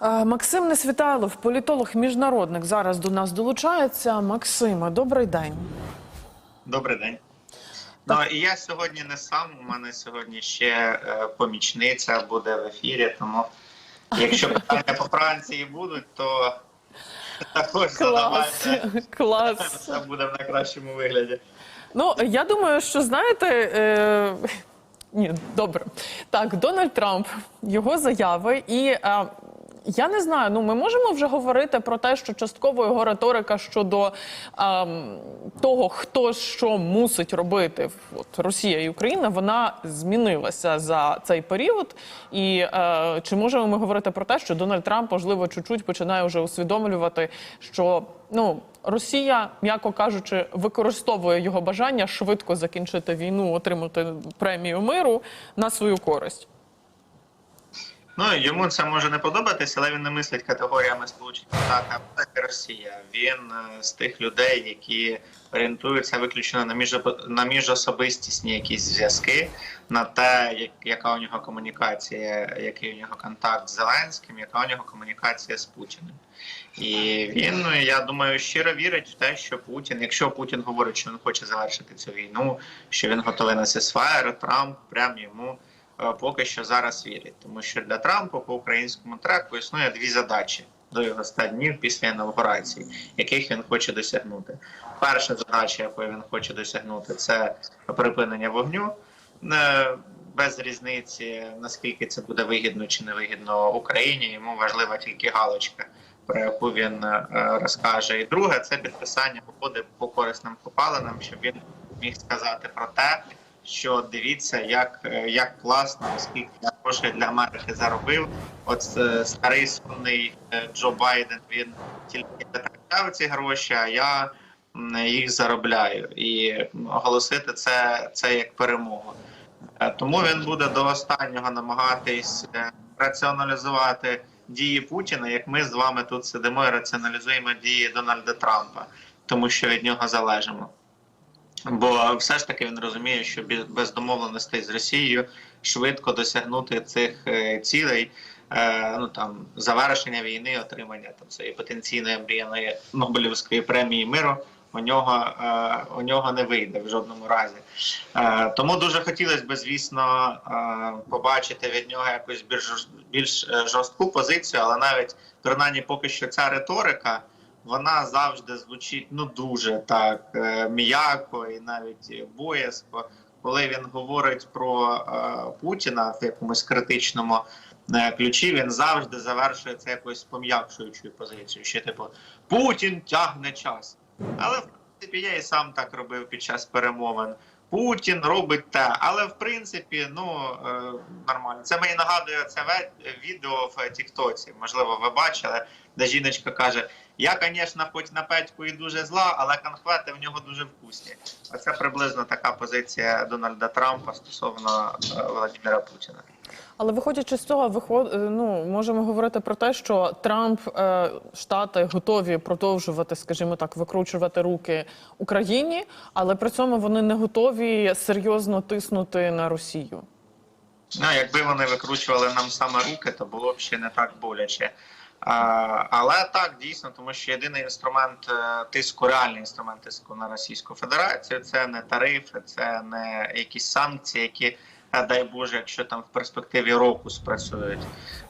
Максим Несвітайлов, політолог міжнародник, зараз до нас долучається. Максиме, добрий день. Добрий день. Ну і я сьогодні не сам. У мене сьогодні ще е, помічниця буде в ефірі. Тому якщо питання по Франції будуть, то також Клас, задавайте. клас. Це буде в найкращому вигляді. Ну я думаю, що знаєте. Е... Ні, добре. Так, Дональд Трамп, його заяви, і е, я не знаю. Ну, ми можемо вже говорити про те, що частково його риторика щодо е, того, хто що мусить робити, от Росія і Україна, вона змінилася за цей період. І е, чи можемо ми говорити про те, що Дональд Трамп, можливо, чуть-чуть починає вже усвідомлювати, що ну. Росія, м'яко кажучи, використовує його бажання швидко закінчити війну, отримати премію миру на свою користь. Ну йому це може не подобатися, але він не мислить категоріями Сполучених Штатів Америки Росія. Він е, з тих людей, які орієнтуються виключно на між на міжособистісні якісь зв'язки, на те, як, яка у нього комунікація, який у нього контакт з Зеленським, яка у нього комунікація з Путіним. І він, ну, я думаю, щиро вірить в те, що Путін, якщо Путін говорить, що він хоче завершити цю війну, що він готовий на сесфаєр, Трамп прям йому поки що зараз вірить. Тому що для Трампа по українському треку існує дві задачі до його 100 днів після інаугурації, яких він хоче досягнути. Перша задача, якої він хоче досягнути, це припинення вогню. Е, Без різниці наскільки це буде вигідно чи не вигідно Україні, йому важлива тільки галочка, про яку він е, розкаже. І друге це підписання угоди по корисним копалинам, щоб він міг сказати про те, що дивіться, як, е, як класно, скільки я грошей для Америки заробив. От е, старий сонний е, Джо Байден він тільки витрачав ці гроші, а я їх заробляю. І оголосити це, це як перемогу. Тому він буде до останнього намагатись раціоналізувати дії Путіна, як ми з вами тут сидимо і раціоналізуємо дії Дональда Трампа, тому що від нього залежимо. Бо все ж таки він розуміє, що без домовленостей з Росією швидко досягнути цих е, цілей, е, ну там завершення війни, отримання там цієї потенційної мріяної Нобелівської премії миру. У нього е, у нього не вийде в жодному разі. Тому дуже хотілося б, звісно, побачити від нього якусь більш більш жорстку позицію, але навіть принаймні поки що ця риторика вона завжди звучить ну дуже так е, м'яко і навіть боязко. Коли він говорить про е, Путіна в якомусь критичному е, ключі, він завжди завершує це якоюсь пом'якшуючою позицією. Що типу Путін тягне час. Але в принципі я і сам так робив під час перемовин. Путін робить те, але в принципі, ну нормально. Це мені нагадує це відео в Тіктоці. Можливо, ви бачили, де жіночка каже: Я, звісно, хоч на петьку і дуже зла, але конфети в нього дуже вкусні. Оце приблизно така позиція Дональда Трампа стосовно е, Володимира Путіна. Але виходячи з цього, виход... е, ну, можемо говорити про те, що Трамп, е, Штати готові продовжувати, скажімо так, викручувати руки Україні, але при цьому вони не готові серйозно тиснути на Росію. Ну, якби вони викручували нам саме руки, то було б ще не так боляче. Але так дійсно, тому що єдиний інструмент е, тиску, реальний інструмент тиску на Російську Федерацію це не тарифи, це не якісь санкції, які, е, дай Боже, якщо там в перспективі року спрацюють.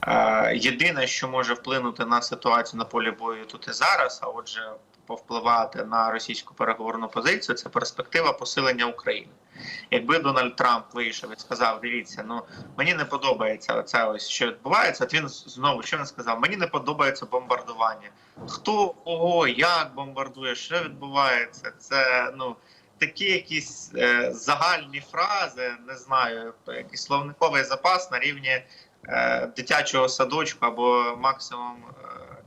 Е, Єдине, що може вплинути на ситуацію на полі бою тут і зараз, а отже, повпливати на російську переговорну позицію, це перспектива посилення України. Якби Дональд Трамп вийшов і сказав: дивіться, ну мені не подобається це ось що відбувається. От він знову що він сказав? Мені не подобається бомбардування. Хто кого, як бомбардує, що відбувається? Це ну такі якісь е, загальні фрази, не знаю, якийсь словниковий запас на рівні е, дитячого садочку або максимум. Е,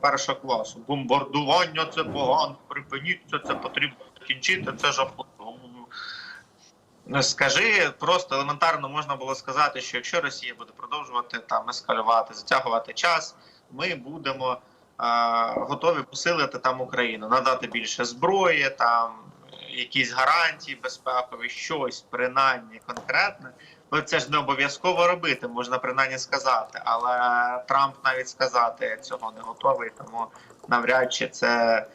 першого класу бомбардування це погано, припиніть це, це потрібно закінчити. Це жахливо. Ну, Скажи, просто елементарно можна було сказати, що якщо Росія буде продовжувати там ескалювати, затягувати час, ми будемо готові посилити там Україну, надати більше зброї, там якісь гарантії безпекові, щось принаймні конкретне. Ну, це ж не обов'язково робити, можна принаймні сказати. Але Трамп навіть сказати цього не готовий, тому навряд чи це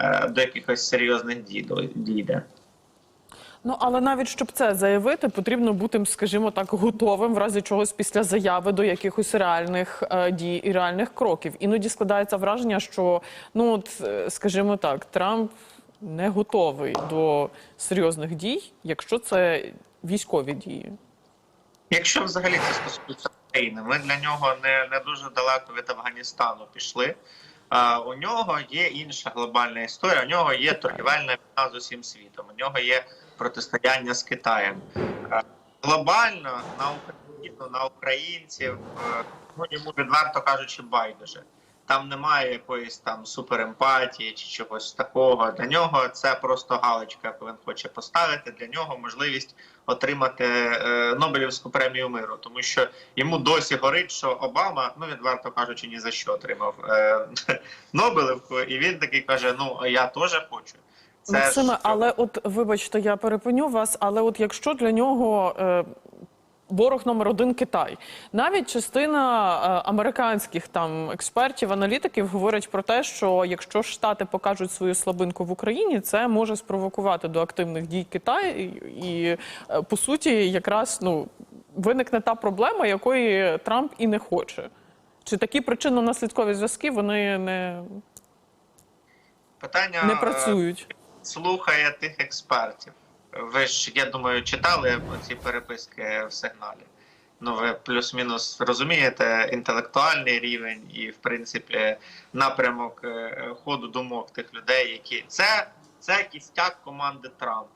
е, до якихось серйозних дій дійде. Ну але навіть щоб це заявити, потрібно бути, скажімо так, готовим в разі чогось після заяви до якихось реальних е, дій і реальних кроків. Іноді складається враження, що ну от, е, скажімо так, Трамп не готовий до серйозних дій, якщо це військові дії. Якщо взагалі це стосується України, ми для нього не, не дуже далеко від Афганістану пішли. А, у нього є інша глобальна історія. У нього є торгівельна війна з усім світом. У нього є протистояння з Китаєм. А, глобально на Україну, на українців, е, ну йому відверто кажучи, байдуже. Там немає якоїсь там суперемпатії чи чогось такого. Для нього це просто галочка, яку він хоче поставити. Для нього можливість отримати е, Нобелівську премію миру, тому що йому досі горить, що Обама, ну відверто кажучи, ні за що отримав е, Нобелівку, і він такий каже: Ну я теж хочу. Це Максиме, але от вибачте, я перепиню вас. Але от якщо для нього е, ворог номер один Китай, навіть частина е, американських там експертів, аналітиків говорять про те, що якщо штати покажуть свою слабинку в Україні, це може спровокувати до активних дій Китаю, і, е, по суті, якраз ну виникне та проблема, якої Трамп і не хоче. Чи такі причинно-наслідкові зв'язки вони не, питання не е, працюють? слухає тих експертів. Ви ж, я думаю, читали ці переписки в сигналі. Ну, ви плюс-мінус розумієте інтелектуальний рівень і, в принципі, напрямок е, ходу думок тих людей, які це, це кістяк команди Трампа.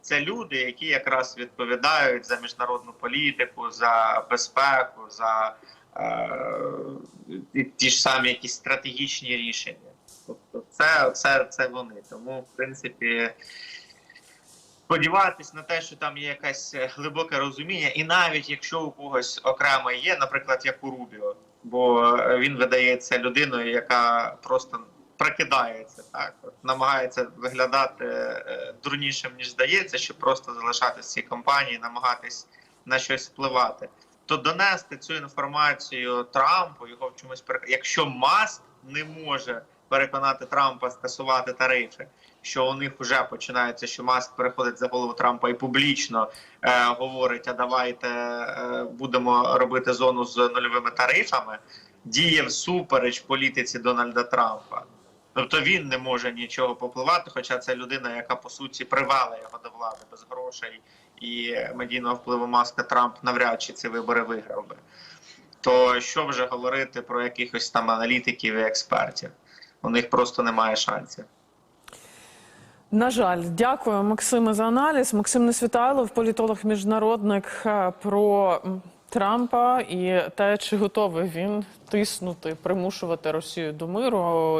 Це люди, які якраз відповідають за міжнародну політику, за безпеку, за е, ті ж самі якісь стратегічні рішення. Тобто, це, це, це вони. Тому, в принципі, сподіватись на те, що там є якесь е, глибоке розуміння, і навіть якщо у когось окремо є, наприклад, як у Рубіо, бо е, він видається людиною, яка просто прикидається, так От намагається виглядати е, дурнішим ніж здається, щоб просто залишатися в цій компанії, намагатись на щось впливати. То донести цю інформацію Трампу, його в чомусь якщо Маск не може переконати Трампа скасувати тарифи, що у них вже починається, що Маск переходить за голову Трампа і публічно е, говорить: а давайте е, будемо робити зону з нульовими тарифами, діє всупереч політиці Дональда Трампа. Тобто він не може нічого попливати, хоча це людина, яка по суті привела його до влади без грошей і медійного впливу маска Трамп навряд чи ці вибори виграв би. То що вже говорити про якихось там аналітиків і експертів? У них просто немає шансів. На жаль, дякую, Максиме, за аналіз. Максим Несвітайлов, політолог-міжнародник е, про Трампа і те, чи готовий він тиснути, примушувати Росію до миру.